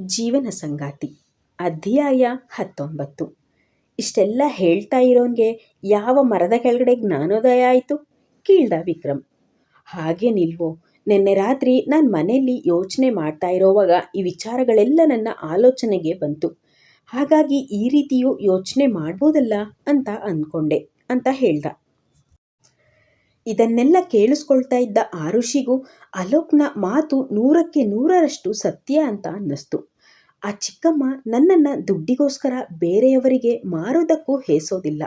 ಜೀವನ ಸಂಗಾತಿ. ಅಧ್ಯಾಯ ಹತ್ತೊಂಬತ್ತು. ಇಷ್ಟೆಲ್ಲ ಹೇಳ್ತಾ ಇರೋನ್ಗೆ ಯಾವ ಮರದ ಕೆಳಗಡೆ ಜ್ಞಾನೋದಯ ಆಯಿತು? ಕೀಳ್ದ ವಿಕ್ರಮ್. ಹಾಗೆ ನಿಲ್ವೋ, ನಿನ್ನೆ ರಾತ್ರಿ ನಾನು ಮನೆಯಲ್ಲಿ ಯೋಚನೆ ಮಾಡ್ತಾ ಇರೋವಾಗ ಈ ವಿಚಾರಗಳೆಲ್ಲ ನನ್ನ ಆಲೋಚನೆಗೆ ಬಂತು. ಹಾಗಾಗಿ ಈ ರೀತಿಯು ಯೋಚನೆ ಮಾಡ್ಬೋದಲ್ಲ ಅಂತ ಅಂದ್ಕೊಂಡೆ ಅಂತ ಹೇಳ್ದ. ಇದನ್ನೆಲ್ಲ ಕೇಳಿಸ್ಕೊಳ್ತಾ ಇದ್ದ ಆರುಷಿಗೂ ಅಲೋಕ್ನ ಮಾತು ನೂರಕ್ಕೆ ನೂರರಷ್ಟು ಸತ್ಯ ಅಂತ ಅನ್ನಿಸ್ತು. ಆ ಚಿಕ್ಕಮ್ಮ ನನ್ನನ್ನು ದುಡ್ಡಿಗೋಸ್ಕರ ಬೇರೆಯವರಿಗೆ ಮಾರೋದಕ್ಕೂ ಹೇಸೋದಿಲ್ಲ,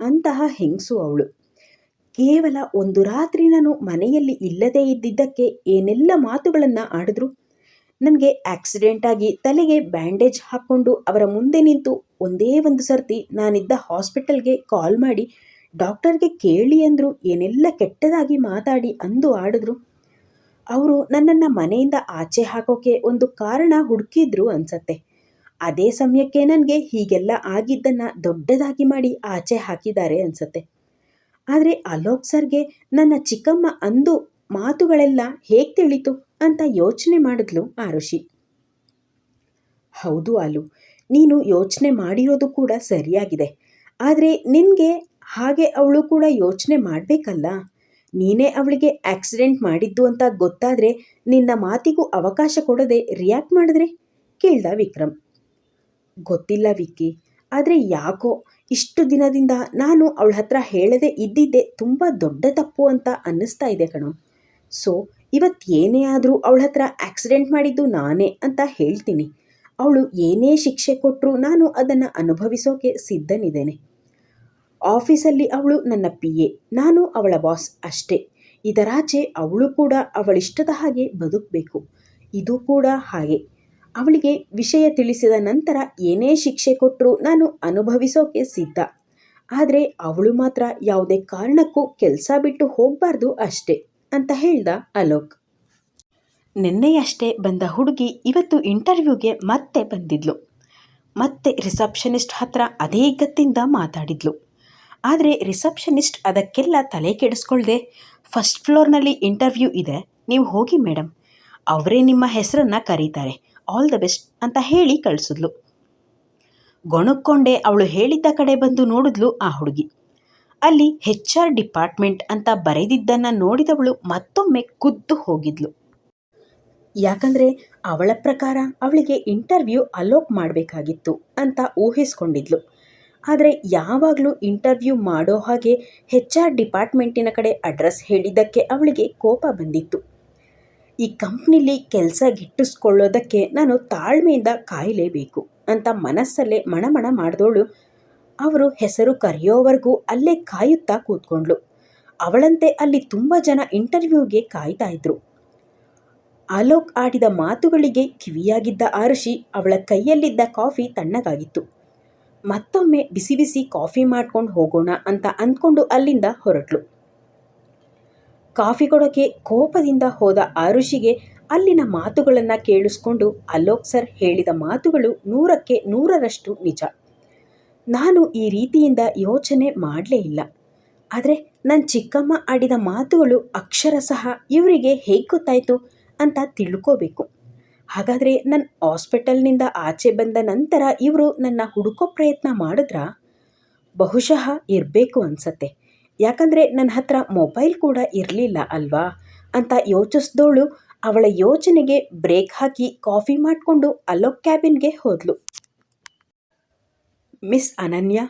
ಅಂತಹ ಹೆಂಗಸು ಅವಳು. ಕೇವಲ ಒಂದು ರಾತ್ರಿ ನಾನು ಮನೆಯಲ್ಲಿ ಇಲ್ಲದೇ ಇದ್ದಿದ್ದಕ್ಕೆ ಏನೆಲ್ಲ ಮಾತುಗಳನ್ನು ಆಡಿದ್ರು? ನನಗೆ ಆಕ್ಸಿಡೆಂಟ್ ಆಗಿ ತಲೆಗೆ ಬ್ಯಾಂಡೇಜ್ ಹಾಕ್ಕೊಂಡು ಅವರ ಮುಂದೆ ನಿಂತು ಒಂದೇ ಒಂದು ಸರ್ತಿ ನಾನಿದ್ದ ಹಾಸ್ಪಿಟಲ್ಗೆ ಕಾಲ್ ಮಾಡಿ ಡಾಕ್ಟರ್ಗೆ ಕೇಳಿ ಅಂದರು, ಏನೆಲ್ಲ ಕೆಟ್ಟದಾಗಿ ಮಾತಾಡಿ ಅಂದು ಆಡಿದ್ರು. ಅವರು ನನ್ನನ್ನು ಮನೆಯಿಂದ ಆಚೆ ಹಾಕೋಕೆ ಒಂದು ಕಾರಣ ಹುಡುಕಿದ್ರು ಅನಿಸತ್ತೆ. ಅದೇ ಸಮಯಕ್ಕೆ ನನಗೆ ಹೀಗೆಲ್ಲ ಆಗಿದ್ದನ್ನು ದೊಡ್ಡದಾಗಿ ಮಾಡಿ ಆಚೆ ಹಾಕಿದ್ದಾರೆ ಅನ್ಸತ್ತೆ. ಆದರೆ ಅಲೋಕ್ ಸರ್ಗೆ ನನ್ನ ಚಿಕ್ಕಮ್ಮ ಅಂದು ಮಾತುಗಳೆಲ್ಲ ಹೇಗೆ ತಿಳಿತು ಅಂತ ಯೋಚನೆ ಮಾಡಿದ್ಲು ಆರುಷಿ. ಹೌದು ಅಲು, ನೀನು ಯೋಚನೆ ಮಾಡಿರೋದು ಕೂಡ ಸರಿಯಾಗಿದೆ. ಆದರೆ ನಿನಗೆ ಹಾಗೆ ಅವಳು ಕೂಡ ಯೋಚನೆ ಮಾಡಬೇಕಲ್ಲ? ನೀನೇ ಅವಳಿಗೆ ಆಕ್ಸಿಡೆಂಟ್ ಮಾಡಿದ್ದು ಅಂತ ಗೊತ್ತಾದರೆ ನಿನ್ನ ಮಾತಿಗೂ ಅವಕಾಶ ಕೊಡದೆ ರಿಯಾಕ್ಟ್ ಮಾಡಿದ್ರೆ? ಕೇಳ್ದ ವಿಕ್ರಮ್ ಗೊತ್ತಿಲ್ಲ ವಿಕ್ಕಿ, ಆದರೆ ಯಾಕೋ ಇಷ್ಟು ದಿನದಿಂದ ನಾನು ಅವಳ ಹತ್ರ ಹೇಳದೆ ಇದ್ದಿದ್ದೆ ತುಂಬ ದೊಡ್ಡ ತಪ್ಪು ಅಂತ ಅನ್ನಿಸ್ತಾ ಇದೆ ಕಣ. ಸೊ ಇವತ್ತು ಏನೇ ಆದರೂ ಅವಳ ಹತ್ರ ಆಕ್ಸಿಡೆಂಟ್ ಮಾಡಿದ್ದು ನಾನೇ ಅಂತ ಹೇಳ್ತೀನಿ. ಅವಳು ಏನೇ ಶಿಕ್ಷೆ ಕೊಟ್ಟರೂ ನಾನು ಅದನ್ನು ಅನುಭವಿಸೋಕೆ ಸಿದ್ಧನಿದ್ದೇನೆ. ಆಫೀಸಲ್ಲಿ ಅವಳು ನನ್ನ ಪಿ ಎ ನಾನು ಅವಳ ಬಾಸ್ ಅಷ್ಟೇ. ಇದರಾಚೆ ಅವಳು ಕೂಡ ಅವಳಿಷ್ಟದ ಹಾಗೆ ಬದುಕಬೇಕು. ಇದು ಕೂಡ ಹಾಗೆ. ಅವಳಿಗೆ ವಿಷಯ ತಿಳಿಸಿದ ನಂತರ ಏನೇ ಶಿಕ್ಷೆ ಕೊಟ್ಟರೂ ನಾನು ಅನುಭವಿಸೋಕೆ ಸಿದ್ಧ. ಆದರೆ ಅವಳು ಮಾತ್ರ ಯಾವುದೇ ಕಾರಣಕ್ಕೂ ಕೆಲಸ ಬಿಟ್ಟು ಹೋಗಬಾರ್ದು ಅಷ್ಟೇ, ಅಂತ ಹೇಳ್ದ ಅಲೋಕ್. ನಿನ್ನೆಯಷ್ಟೇ ಬಂದ ಹುಡುಗಿ ಇವತ್ತು ಇಂಟರ್ವ್ಯೂಗೆ ಮತ್ತೆ ಬಂದಿದ್ಲು. ಮತ್ತೆ ರಿಸೆಪ್ಷನಿಸ್ಟ್ ಹತ್ರ ಅದೇ ಗತ್ತಿಂದ ಮಾತಾಡಿದ್ಲು. ಆದರೆ ರಿಸೆಪ್ಷನಿಸ್ಟ್ ಅದಕ್ಕೆಲ್ಲ ತಲೆ ಕೆಡಿಸ್ಕೊಳ್ದೆ. ಫಸ್ಟ್ ಫ್ಲೋರ್ನಲ್ಲಿ ಇಂಟರ್ವ್ಯೂ ಇದೆ. ನೀವು ಹೋಗಿ ಮೇಡಮ್ ಅವರೇ ನಿಮ್ಮ ಹೆಸರನ್ನು ಕರೀತಾರೆ. ಆಲ್ ದ ಬೆಸ್ಟ್ ಅಂತ ಹೇಳಿ ಕಳಿಸಿದ್ಲು. ಗೊಣಕ್ಕೊಂಡೆ ಅವಳು ಹೇಳಿದ್ದ ಕಡೆ ಬಂದು ನೋಡಿದ್ಲು ಆ ಹುಡುಗಿ. ಅಲ್ಲಿ ಹೆಚ್ ಆರ್ ಡಿಪಾರ್ಟ್ಮೆಂಟ್ ಅಂತ ಬರೆದಿದ್ದನ್ನು ನೋಡಿದವಳು ಮತ್ತೊಮ್ಮೆ ಕುದ್ದು ಹೋಗಿದ್ಲು. ಯಾಕಂದರೆ ಅವಳ ಪ್ರಕಾರ ಅವಳಿಗೆ ಇಂಟರ್ವ್ಯೂ ಅಲೋಕ್ ಮಾಡಬೇಕಾಗಿತ್ತು ಅಂತ ಊಹಿಸ್ಕೊಂಡಿದ್ಲು. ಆದರೆ ಯಾವಾಗಲೂ ಇಂಟರ್ವ್ಯೂ ಮಾಡೋ ಹಾಗೆ ಹೆಚ್ ಆರ್ ಡಿಪಾರ್ಟ್ಮೆಂಟಿನ ಕಡೆ ಅಡ್ರೆಸ್ ಹೇಳಿದ್ದಕ್ಕೆ ಅವಳಿಗೆ ಕೋಪ ಬಂದಿತ್ತು. ಈ ಕಂಪ್ನಿಲಿ ಕೆಲಸ ಗಿಟ್ಟಿಸ್ಕೊಳ್ಳೋದಕ್ಕೆ ನಾನು ತಾಳ್ಮೆಯಿಂದ ಕಾಯಲೇಬೇಕು ಅಂತ ಮನಸ್ಸಲ್ಲೇ ಮಣಮಣ ಮಾಡಿದವಳು ಅವರು ಹೆಸರು ಕರೆಯೋವರೆಗೂ ಅಲ್ಲೇ ಕಾಯುತ್ತಾ ಕೂತ್ಕೊಂಡ್ಳು. ಅವಳಂತೆ ಅಲ್ಲಿ ತುಂಬ ಜನ ಇಂಟರ್ವ್ಯೂಗೆ ಕಾಯ್ತಾ ಇದ್ರು. ಅಲೋಕ್ ಆಡಿದ ಮಾತುಗಳಿಗೆ ಕಿವಿಯಾಗಿದ್ದ ಆರುಷಿ ಅವಳ ಕೈಯಲ್ಲಿದ್ದ ಕಾಫಿ ತಣ್ಣಗಾಗಿತ್ತು. ಮತ್ತೊಮ್ಮೆ ಬಿಸಿ ಬಿಸಿ ಕಾಫಿ ಮಾಡ್ಕೊಂಡು ಹೋಗೋಣ ಅಂತ ಅಂದ್ಕೊಂಡು ಅಲ್ಲಿಂದ ಹೊರಟ್ಲು. ಕಾಫಿ ಕೊಡೋಕೆ ಕೋಪದಿಂದ ಹೋದ ಆರುಷಿಗೆ ಅಲ್ಲಿನ ಮಾತುಗಳನ್ನು ಕೇಳಿಸ್ಕೊಂಡು ಅಲೋಕ್ ಸರ್ ಹೇಳಿದ ಮಾತುಗಳು ನೂರಕ್ಕೆ ನೂರರಷ್ಟು ನಿಜ. ನಾನು ಈ ರೀತಿಯಿಂದ ಯೋಚನೆ ಮಾಡಲೇ ಇಲ್ಲ. ಆದರೆ ನನ್ನ ಚಿಕ್ಕಮ್ಮ ಆಡಿದ ಮಾತುಗಳು ಅಕ್ಷರ ಸಹ ಇವರಿಗೆ ಹೇಗೆ ಗೊತ್ತಾಯಿತು ಅಂತ ತಿಳ್ಕೋಬೇಕು. ಹಾಗಾದರೆ ನನ್ನ ಹಾಸ್ಪಿಟಲ್ನಿಂದ ಆಚೆ ಬಂದ ನಂತರ ಇವರು ನನ್ನ ಹುಡುಕೋ ಪ್ರಯತ್ನ ಮಾಡಿದ್ರಾ? ಬಹುಶಃ ಇರಬೇಕು ಅನಿಸತ್ತೆ. ಯಾಕಂದರೆ ನನ್ನ ಹತ್ರ ಮೊಬೈಲ್ ಕೂಡ ಇರಲಿಲ್ಲ ಅಲ್ವಾ? ಅಂತ ಯೋಚಿಸ್ದೋಳು ಅವಳ ಯೋಚನೆಗೆ ಬ್ರೇಕ್ ಹಾಕಿ ಕಾಫಿ ಮಾಡಿಕೊಂಡು ಅಲೋಕ್ ಕ್ಯಾಬಿನ್ಗೆ ಹೋದ್ಲು. ಮಿಸ್ ಅನನ್ಯ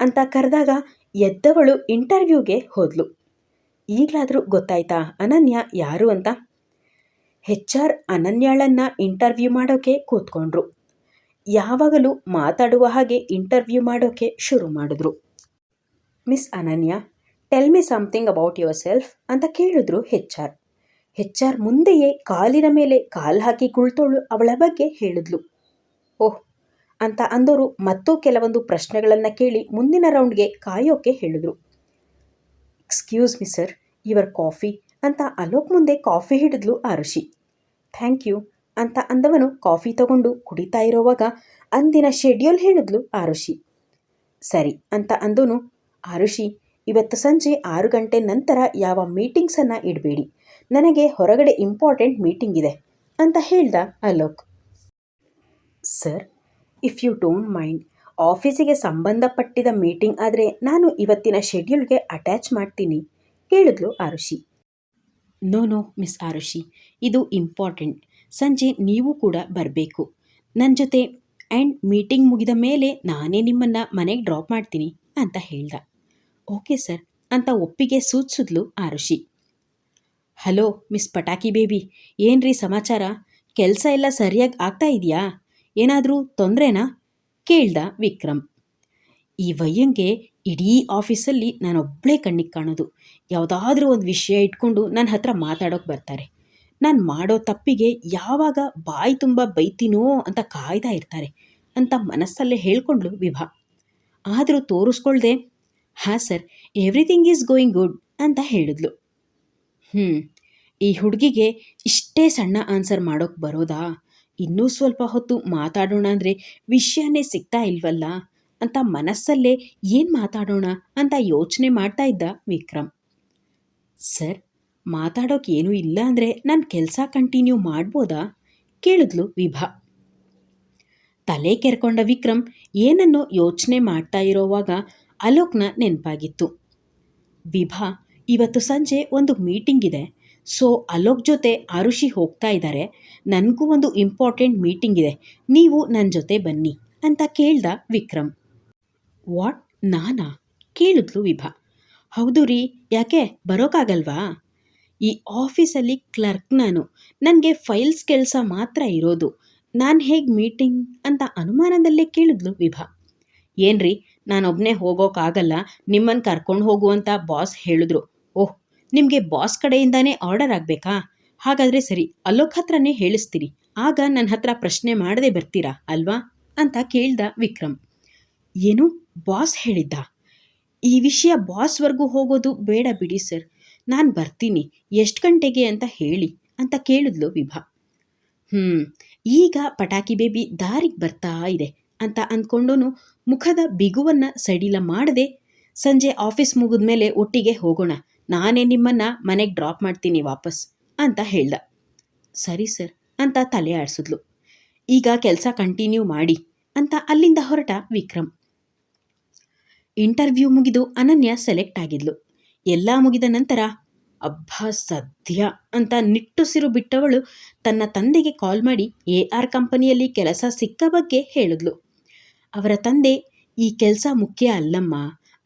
ಅಂತ ಕರೆದಾಗ ಎದ್ದವಳು ಇಂಟರ್ವ್ಯೂಗೆ ಹೋದ್ಲು. ಈಗಲಾದರೂ ಗೊತ್ತಾಯ್ತಾ ಅನನ್ಯ ಯಾರು ಅಂತ? ಹೆಚ್ ಆರ್ ಅನನ್ಯಾಳನ್ನು ಇಂಟರ್ವ್ಯೂ ಮಾಡೋಕೆ ಕೂತ್ಕೊಂಡ್ರು. ಯಾವಾಗಲೂ ಮಾತಾಡುವ ಹಾಗೆ ಇಂಟರ್ವ್ಯೂ ಮಾಡೋಕೆ ಶುರು ಮಾಡಿದ್ರು. Miss Ananya, tell me something about yourself ಅಂತ ಕೇಳಿದ್ರು ಹೆಚ್ ಆರ್. ಹೆಚ್ ಆರ್ ಮುಂದೆಯೇ ಕಾಲಿನ ಮೇಲೆ ಕಾಲು ಹಾಕಿ ಕುಳಿತೋಳು ಅವಳ ಬಗ್ಗೆ ಹೇಳಿದ್ಲು. ಓಹ್, ಅಂತ ಅಂದವರು ಮತ್ತೂ ಕೆಲವೊಂದು ಪ್ರಶ್ನೆಗಳನ್ನು ಕೇಳಿ ಮುಂದಿನ ರೌಂಡ್ಗೆ ಕಾಯೋಕೆ ಹೇಳಿದ್ರು. Excuse me sir, your coffee ಅಂತ ಅಲೋಕ್ ಮುಂದೆ ಕಾಫಿ ಹಿಡಿದ್ಲು ಆರುಷಿ ಥ್ಯಾಂಕ್ ಯು ಅಂತ ಅಂದವನು ಕಾಫಿ ತಗೊಂಡು ಕುಡಿತಾ ಇರೋವಾಗ ಅಂದಿನ ಶೆಡ್ಯೂಲ್ ಹೇಳಿದ್ಲು ಆರುಷಿ ಸರಿ ಅಂತ ಅಂದನು ಆರುಷಿ ಇವತ್ತು ಸಂಜೆ ಆರು ಗಂಟೆ ನಂತರ ಯಾವ ಮೀಟಿಂಗ್ಸನ್ನು ಇಡಬೇಡಿ. ನನಗೆ ಹೊರಗಡೆ ಇಂಪಾರ್ಟೆಂಟ್ ಮೀಟಿಂಗ್ ಇದೆ ಅಂತ ಹೇಳ್ದ Alok. Sir, if you don't mind, ಆಫೀಸಿಗೆ ಸಂಬಂಧಪಟ್ಟಿದ ಮೀಟಿಂಗ್ ಆದರೆ ನಾನು ಇವತ್ತಿನ ಶೆಡ್ಯೂಲ್ಗೆ ಅಟ್ಯಾಚ್ ಮಾಡ್ತೀನಿ, ಕೇಳಿದ್ಲು Arushi no no, miss Arushi, ಇದು ಇಂಪಾರ್ಟೆಂಟ್. ಸಂಜೆ ನೀವು ಕೂಡ ಬರಬೇಕು. ನನ್ನ ಜೊತೆ ಆ್ಯಂಡ್ ಮೀಟಿಂಗ್ ಮುಗಿದ ಮೇಲೆ ನಾನೇ ನಿಮ್ಮನ್ನು ಮನೆಗೆ ಡ್ರಾಪ್ ಮಾಡ್ತೀನಿ ಅಂತ ಹೇಳ್ದ. ಓಕೆ ಸರ್, ಅಂತ ಒಪ್ಪಿಗೆ ಸೂಚಿಸಿದ್ಲು ಆರುಷಿ. ಹಲೋ, ಮಿಸ್ ಪಟಾಕಿ ಬೇಬಿ, ಏನ್ರಿ ಸಮಾಚಾರ? ಕೆಲಸ ಎಲ್ಲ ಸರಿಯಾಗಿ ಆಗ್ತಾ ಇದೆಯಾ? ಏನಾದರೂ ತೊಂದರೆನಾ? ಕೇಳ್ದ ವಿಕ್ರಮ್. ಈ ವಯ್ಯಂಗೆ ಇಡೀ ಆಫೀಸಲ್ಲಿ ನಾನೊಬ್ಬಳೇ ಕಣ್ಣಿಗೆ ಕಾಣೋದು. ಯಾವುದಾದ್ರೂ ಒಂದು ವಿಷಯ ಇಟ್ಕೊಂಡು ನನ್ನ ಹತ್ರ ಮಾತಾಡೋಕೆ ಬರ್ತಾರೆ. ನಾನು ಮಾಡೋ ತಪ್ಪಿಗೆ ಯಾವಾಗ ಬಾಯಿ ತುಂಬ ಬೈತೀನೋ ಅಂತ ಕಾಯ್ತಾ ಇರ್ತಾರೆ ಅಂತ ಮನಸ್ಸಲ್ಲೇ ಹೇಳ್ಕೊಂಡ್ಳು ವಿಭಾ. ಆದರೂ ತೋರಿಸ್ಕೊಳ್ದೆ, ಹಾಂ sir, everything is going good ಅಂತ ಹೇಳಿದ್ಲು. ಹ್ಞೂ ಈ ಹುಡುಗಿಗೆ ಇಷ್ಟೇ ಸಣ್ಣ ಆನ್ಸರ್ ಮಾಡೋಕ್ಕೆ ಬರೋದಾ? ಇನ್ನೂ ಸ್ವಲ್ಪ ಹೊತ್ತು ಮಾತಾಡೋಣ ಅಂದರೆ ವಿಷಯನೇ ಸಿಗ್ತಾ ಇಲ್ವಲ್ಲ? ಅಂತ ಮನಸ್ಸಲ್ಲೇ ಏನು ಮಾತಾಡೋಣ ಅಂತ ಯೋಚನೆ ಮಾಡ್ತಾ ಇದ್ದ ವಿಕ್ರಮ್. ಸರ್, ಮಾತಾಡೋಕೆ ಏನೂ ಇಲ್ಲ ಅಂದರೆ ನಾನು ಕೆಲಸ ಕಂಟಿನ್ಯೂ ಮಾಡ್ಬೋದಾ? ಕೇಳಿದ್ಲು ವಿಭಾ. ತಲೆ ಕೆರ್ಕೊಂಡ ವಿಕ್ರಮ್ ಏನನ್ನೋ ಯೋಚನೆ ಮಾಡ್ತಾ ಇರೋವಾಗ ಅಲೋಕ್ನ ನೆನಪಾಗಿತ್ತು. ವಿಭಾ, ಇವತ್ತು ಸಂಜೆ ಒಂದು ಮೀಟಿಂಗ್ ಇದೆ. ಸೊ, ಅಲೋಕ್ ಜೊತೆ ಆರುಷಿ ಹೋಗ್ತಾ ಇದ್ದಾರೆ ನನಗೂ ಒಂದು ಇಂಪಾರ್ಟೆಂಟ್ ಮೀಟಿಂಗ್ ಇದೆ. ನೀವು ನನ್ನ ಜೊತೆ ಬನ್ನಿ, ಅಂತ ಕೇಳ್ದ ವಿಕ್ರಮ್. ವಾಟ್? ನಾನಾ? ಕೇಳಿದ್ಲು ವಿಭಾ. ಹೌದು ರೀ, ಯಾಕೆ ಬರೋಕ್ಕಾಗಲ್ವಾ ಈ ಆಫೀಸಲ್ಲಿ ಕ್ಲರ್ಕ್ ನಾನು. ನನಗೆ ಫೈಲ್ಸ್ ಕೆಲಸ ಮಾತ್ರ ಇರೋದು. ನಾನು ಹೇಗೆ ಮೀಟಿಂಗ್ ಅಂತ ಅನುಮಾನದಲ್ಲೇ ಕೇಳಿದ್ಲು ವಿಭಾ. ಏನ್ರಿ ನಾನೊಬ್ಬನೇ ಹೋಗೋಕ್ಕಾಗಲ್ಲ ನಿಮ್ಮನ್ನು ಕರ್ಕೊಂಡು ಹೋಗುವಂತ ಬಾಸ್ ಹೇಳಿದ್ರು. ಓಹ್, ನಿಮಗೆ ಬಾಸ್ ಕಡೆಯಿಂದಾನೇ ಆರ್ಡರ್ ಆಗಬೇಕಾ? ಹಾಗಾದರೆ ಸರಿ ಅಲೋಕ್ ಹತ್ರನೇ ಹೇಳಿಸ್ತೀರಿ. ಆಗ ನನ್ನ ಹತ್ರ ಪ್ರಶ್ನೆ ಮಾಡದೆ ಬರ್ತೀರಾ, ಅಲ್ವಾ? ಅಂತ ಕೇಳ್ದ ವಿಕ್ರಮ್. ಏನು? ಬಾಸ್ ಹೇಳಿದ್ದ. ಈ ವಿಷಯ ಬಾಸ್ವರೆಗೂ ಹೋಗೋದು ಬೇಡ ಬಿಡಿ ಸರ್. ನಾನು ಬರ್ತೀನಿ. ಎಷ್ಟು ಗಂಟೆಗೆ ಅಂತ ಹೇಳಿ ಅಂತ ಕೇಳಿದ್ಲು ವಿಭಾ. ಹ್ಞೂ ಈಗ ಪಟಾಕಿ ಬೇಬಿ ದಾರಿಗೆ ಬರ್ತಾ ಇದೆ ಅಂತ ಅಂದ್ಕೊಂಡೋನು ಮುಖದ ಬಿಗುವನ್ನು ಸಡಿಲ ಮಾಡದೆ ಸಂಜೆ ಆಫೀಸ್ ಮುಗಿದ ಮೇಲೆ ಒಟ್ಟಿಗೆ ಹೋಗೋಣ. ನಾನೇ ನಿಮ್ಮನ್ನು ಮನೆಗೆ ಡ್ರಾಪ್ ಮಾಡ್ತೀನಿ ವಾಪಸ್ ಅಂತ ಹೇಳ್ದ. ಸರಿ ಸರ್ ಅಂತ ತಲೆ ಆಡಿಸಿದ್ಲು. ಈಗ ಕೆಲಸ ಕಂಟಿನ್ಯೂ ಮಾಡಿ ಅಂತ ಅಲ್ಲಿಂದ ಹೊರಟ ವಿಕ್ರಮ್. ಇಂಟರ್ವ್ಯೂ ಮುಗಿದು ಅನನ್ಯ ಸೆಲೆಕ್ಟ್ ಆಗಿದ್ಲು. ಎಲ್ಲ ಮುಗಿದ ನಂತರ, ಅಬ್ಬಾ, ಸದ್ಯ ಅಂತ ನಿಟ್ಟುಸಿರು ಬಿಟ್ಟವಳು ತನ್ನ ತಂದೆಗೆ ಕಾಲ್ ಮಾಡಿ ಎ ಆರ್ ಕಂಪನಿಯಲ್ಲಿ ಕೆಲಸ ಸಿಕ್ಕ ಬಗ್ಗೆ ಹೇಳಿದ್ಲು. ಅವರ ತಂದೆ, ಈ ಕೆಲಸ ಮುಖ್ಯ ಅಲ್ಲಮ್ಮ.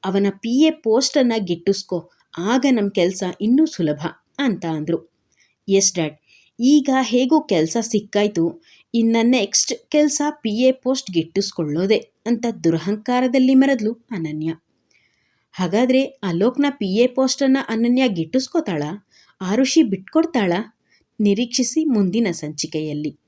ಅವನ ಪಿ ಎ ಪೋಸ್ಟನ್ನು ಗಿಟ್ಟಿಸ್ಕೊ. ಆಗ ನಮ್ಮ ಕೆಲಸ ಇನ್ನೂ ಸುಲಭ ಅಂತ ಅಂದರು. Yes, dad. ಈಗ ಹೇಗೂ ಕೆಲಸ ಸಿಕ್ಕಾಯಿತು. ಇನ್ನು ನೆಕ್ಸ್ಟ್ ಕೆಲಸ ಪಿ ಎ ಪೋಸ್ಟ್ ಗಿಟ್ಟಿಸ್ಕೊಳ್ಳೋದೆ ಅಂತ ದುರಹಂಕಾರದಲ್ಲಿ ಮರೆದ್ಲು ಅನನ್ಯ. ಹಾಗಾದರೆ ಅಲೋಕ್ನ ಪಿ ಎ ಪೋಸ್ಟನ್ನು ಅನನ್ಯ ಗಿಟ್ಟಿಸ್ಕೋತಾಳ? ಆರುಷಿ ಬಿಟ್ಕೊಡ್ತಾಳ? ನಿರೀಕ್ಷಿಸಿ ಮುಂದಿನ ಸಂಚಿಕೆಯಲ್ಲಿ.